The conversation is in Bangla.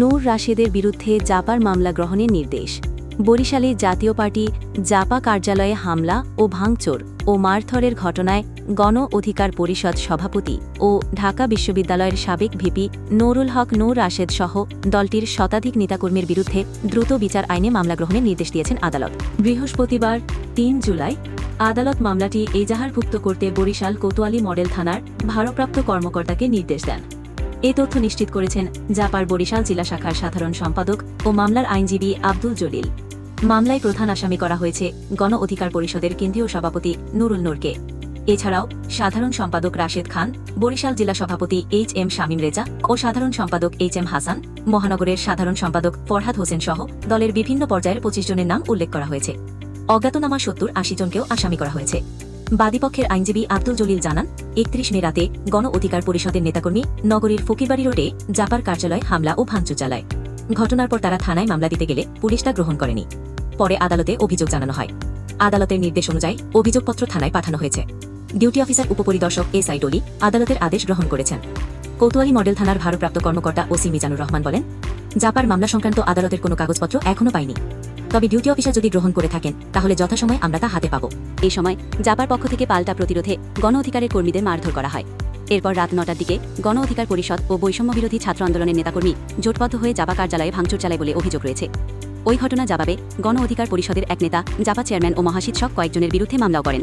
নূর রাশেদের বিরুদ্ধে জাপার মামলা গ্রহণের নির্দেশ। বরিশালে জাতীয় পার্টি জাপা কার্যালয়ে হামলা ও ভাঙচুর ও মারধরের ঘটনায় গণ অধিকার পরিষদ সভাপতি ও ঢাকা বিশ্ববিদ্যালয়ের সাবেক ভিপি নুরুল হক, নূর রাশেদ সহ দলটির শতাধিক নেতাকর্মীর বিরুদ্ধে দ্রুত বিচার আইনে মামলা গ্রহণের নির্দেশ দিয়েছেন আদালত। বৃহস্পতিবার, তিন জুলাই, আদালত মামলাটি এজাহারভুক্ত করতে বরিশাল কোতোয়ালি মডেল থানার ভারপ্রাপ্ত কর্মকর্তাকে নির্দেশ দেন। এ তথ্য নিশ্চিত করেছেন জাপার বরিশাল জেলা শাখার সাধারণ সম্পাদক ও মামলার আইনজীবী আব্দুল জলিল। মামলায় প্রধান আসামি করা হয়েছে গণ অধিকার পরিষদের কেন্দ্রীয় সভাপতি নুরুল নূরকে। এছাড়াও সাধারণ সম্পাদক রাশেদ খান, বরিশাল জেলা সভাপতি এইচ এম শামীম রেজা ও সাধারণ সম্পাদক এইচ এম হাসান, মহানগরের সাধারণ সম্পাদক ফরহাদ হোসেন সহ দলের বিভিন্ন পর্যায়ের পঁচিশ জনের নাম উল্লেখ করা হয়েছে। অজ্ঞাতনামা সত্তর আশি জনকেও আসামি করা হয়েছে। বাদীপক্ষের আইনজীবী আব্দুল জলিল জানান, একত্রিশ মে রাতে গণ অধিকার পরিষদের নেতাকর্মী নগরীর ফকিরবাড়ি রোডে জাপার কার্যালয় হামলা ও ভাঙচুর চালায়। ঘটনার পর তারা থানায় মামলা দিতে গেলে পুলিশ তা গ্রহণ করেনি। পরে আদালতে অভিযোগ জানানো হয়। আদালতের নির্দেশ অনুযায়ী অভিযোগপত্র থানায় পাঠানো হয়েছে। ডিউটি অফিসার উপপরিদর্শক এস আই ডলি আদালতের আদেশ গ্রহণ করেছেন। কোতোয়ালি মডেল থানার ভারপ্রাপ্ত কর্মকর্তা ওসি মিজানুর রহমান বলেন, জাপার মামলা সংক্রান্ত আদালতের কোনো কাগজপত্র এখনও পাইনি। তবে ডিউটি অফিসার যদি গ্রহণ করে থাকেন, তাহলে যথাসময়ে আমরা তা হাতে পাব। এই সময় জাপার পক্ষ থেকে পাল্টা প্রতিরোধে গণ অধিকারের কর্মীদের মারধর করা হয়। এরপর রাত নটার দিকে গণ অধিকার পরিষদ ও বৈষম্য বিরোধী ছাত্র আন্দোলনের নেতাকর্মী জোটবদ্ধ হয়ে জাপা কার্যালয়ে ভাঙচুর চালায় বলে অভিযোগ রয়েছে। ওই ঘটনা জবাবে গণ অধিকার পরিষদের এক নেতা, জাপা চেয়ারম্যান ও মহাশিৎসক কয়েকজনের বিরুদ্ধে মামলাও করেন।